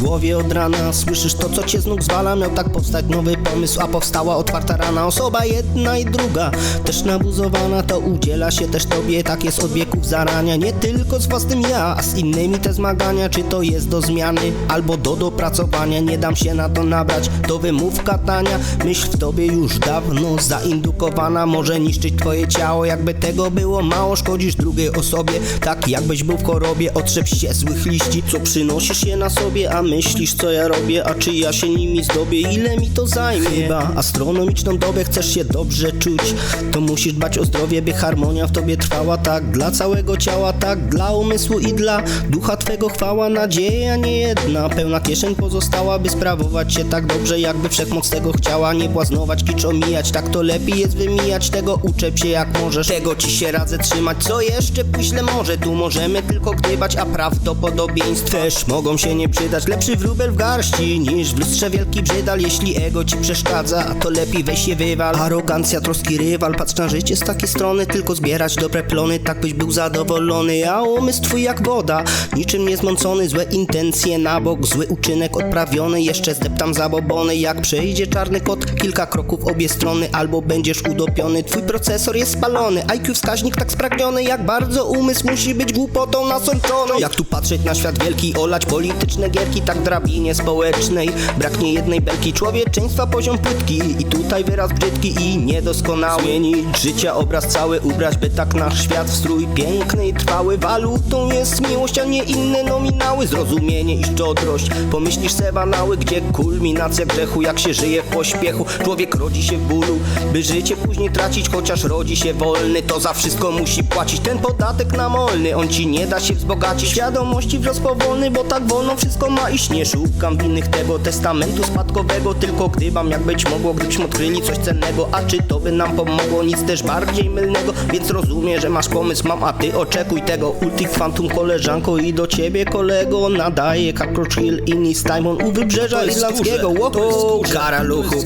głowie od rana. Słyszysz to co cię z nóg zwala. Miał tak powstać nowy pomysł A powstała otwarta rana. Osoba jedna i druga Też nabuzowana to udziela się też tobie. Tak jest od wieków zarania Nie tylko z własnym ja A z innymi te zmagania Czy to jest do zmiany Albo do dopracowania Nie dam się na to nabrać To wymówka tania. Myśl w tobie już dawno zaindukowana Może niszczyć twoje ciało Jakby tego było mało Szkodzisz drugiej osobie Tak jakbyś był w chorobie Otrzep się złych liści Co przynosisz je na sobie A myślisz co ja robię A czy ja się nimi zdobię Ile mi to zajmie? Chyba astronomiczną dobę Chcesz się dobrze czuć To musisz dbać o zdrowie By harmonia w tobie trwała Tak dla całego ciała Tak dla umysłu i dla ducha twego chwała Nadzieja nie jedna. Pełna kieszeń pozostała By sprawować się tak dobrze Jakby wszechmoc tego chciała Nie błaznować, kicz omijać. Tak to lepiej jest wymijać Tego uczep się jak możesz. Tego ci się radzę trzymać Co jeszcze później może? Tu możemy tylko gdybać A prawdopodobieństwa też mogą się nie przydać. Lepszy wróbel w garści Niż w lustrze wielki brzydal Jeśli ego ci przeszkadza To lepiej weź się wywal. Arogancja, troski rywal Patrz na życie z takiej strony Tylko zbierać dobre plony Tak byś był zadowolony A umysł twój jak woda. Niczym niezmącony Złe intencje na bok Zły uczynek odprawiony. Jeszcze zdeptam zabobony Jak przejdzie czarny kot. Kilka kroków obie strony Albo będziesz udopiony. Twój procesor jest spalony IQ wskaźnik tak spragniony Jak bardzo umysł musi być głupotą nasączony Jak tu patrzeć na świat wielki Olać polityczne gierki Tak drabinie społecznej. Braknie jednej belki Człowieczeństwa poziom płytki. I tutaj wyraz brzydki i niedoskonały. Zmienić życia obraz cały Ubrać by tak nasz świat w strój piękny i trwały Walutą jest miłość, a nie inne nominały. Zrozumienie i szczodrość. Pomyślisz se banały Gdzie kulminacja grzechu. Jak się żyje w pośpiechu Człowiek rodzi się w bólu. By życie później tracić Chociaż rodzi się wolny To za wszystko musi płacić. Ten podatek namolny On ci nie da się wzbogacić. Świadomości wzrost powolny Bo tak wolno wszystko ma iść. Nie szukam winnych tego testamentu spadkowego Tylko gdybam jak być mogło Gdybyśmy odkryli coś cennego. A czy to by nam pomogło? Nic też bardziej mylnego Więc rozumiem, że masz pomysł Mam, a ty oczekuj tego Ulti Quantum koleżanko I do ciebie kolego. Nadaje Cockroach Hill i Nis Timon U wybrzeża irlandzkiego. Łoko skórze. Karaluchów,